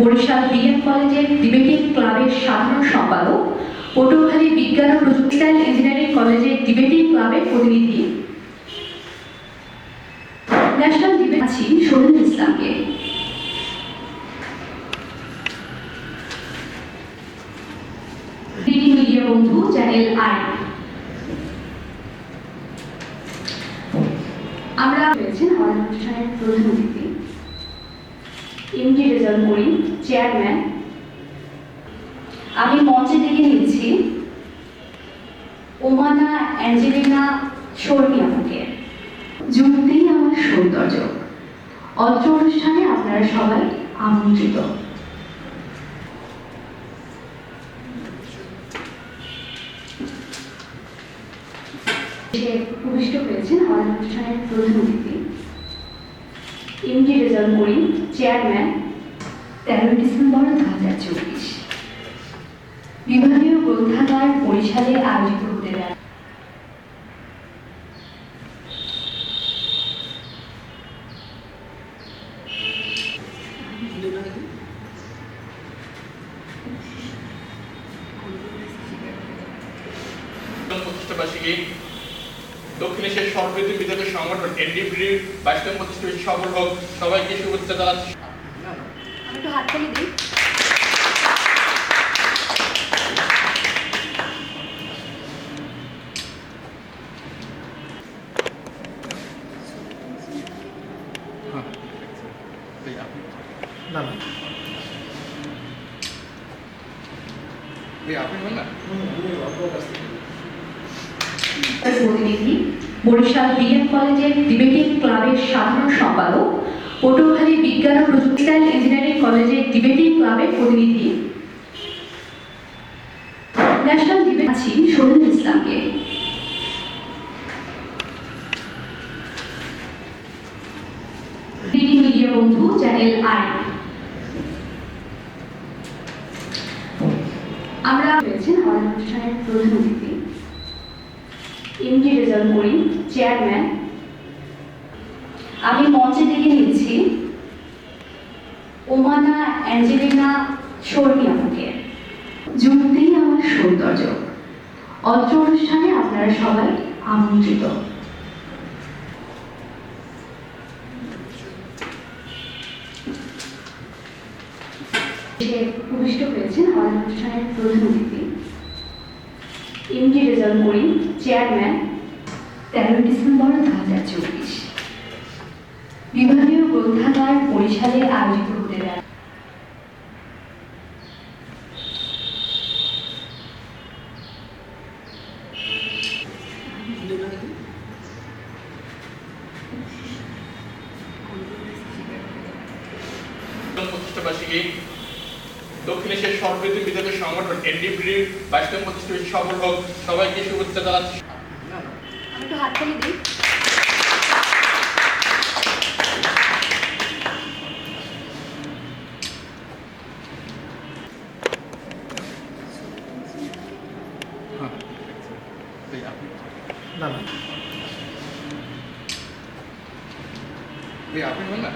Barishal BM কলেজের debating ক্লাবের সাধারণ সম্পাদক, পটুয়াখালী বিজ্ঞান ও প্রযুক্তিশাল ইঞ্জিনিয়ারিং কলেজের ডিবেটিং ক্লাবের প্রতিনিধি। ন্যাশনাল ডিবেট আছি শহীদুল ইসলামকে। মিডিয়া বন্ধু চ্যানেল আই। আমরা রয়েছেন আমাদের অনুষ্ঠানের প্রধান অতিথি এমডি রেজাল্ট করিম চেয়ারম্যান আমি মঞ্চে ডেকে নিচ্ছি ওমানা অ্যাঞ্জেলিনা শর্মি আমাকে। যুক্তিই আমার সৌন্দর্য। অত্র অনুষ্ঠানে আপনারা সবাই আমন্ত্রিত। উপবিষ্ট হয়েছেন আমাদের অনুষ্ঠানের প্রধান অতিথি। এমডি রেজাল্ট করিম চেয়ারম্যান তেরোই ডিসেম্বর দু হাজার চব্বিশ। বিভাগীয় গ্রন্থাগার বরিশালে আয়োজিত হতে দক্ষিণ এশিয়ার সর্ববৃহৎ বিদ্যালয় সংগঠন এনডিপির বাইশতম প্রতিষ্ঠাবার্ষিকী সফল হোক, সবাইকে শুভেচ্ছা জানাচ্ছি। হাততালি দিই। না না। আপনি প্রতিনিধি বরিশাল বিএম কলেজের ডিবেটিং ক্লাবের সাধারণ সম্পাদক পটুয়াখালী বিজ্ঞান ও প্রযুক্তিশাল ইঞ্জিনিয়ারিং কলেজের ডিবেটিং ক্লাবের প্রতিনিধি। ন্যাশনাল ডিবেট আছি শহীদুল ইসলামকে। মিডিয়া বন্ধু চ্যানেল আই। আমরা রয়েছেন আমাদের অনুষ্ঠানের প্রধান অতিথি। MD Rezaul Karim, chairman. আমি মঞ্চে ডেকে নিচ্ছি অ্যাঞ্জেলিনা, শর্মি আমাকে। যুক্তিই আমার সৌন্দর্য। অত্র অনুষ্ঠানে আপনারা সবাই আমন্ত্রিত। উপবিষ্ট হয়েছেন আমাদের অনুষ্ঠানের প্রধান অতিথি। এমডি রেজাল্ট করিম, চেয়ারম্যান তেরোই ডিসেম্বর দু হাজার চব্বিশ। বিভাগীয় গ্রন্থাগার বরিশালে আয়োজিত হতে দক্ষিণ এশিয়ার সর্ববৃহৎ বিদ্যালয় সংগঠন এনডিপির বাইশতম প্রতিষ্ঠাবার্ষিকী সফল হোক। সবাইকে শুভেচ্ছা জানাচ্ছি। দিই। না না। మీ అభిమాన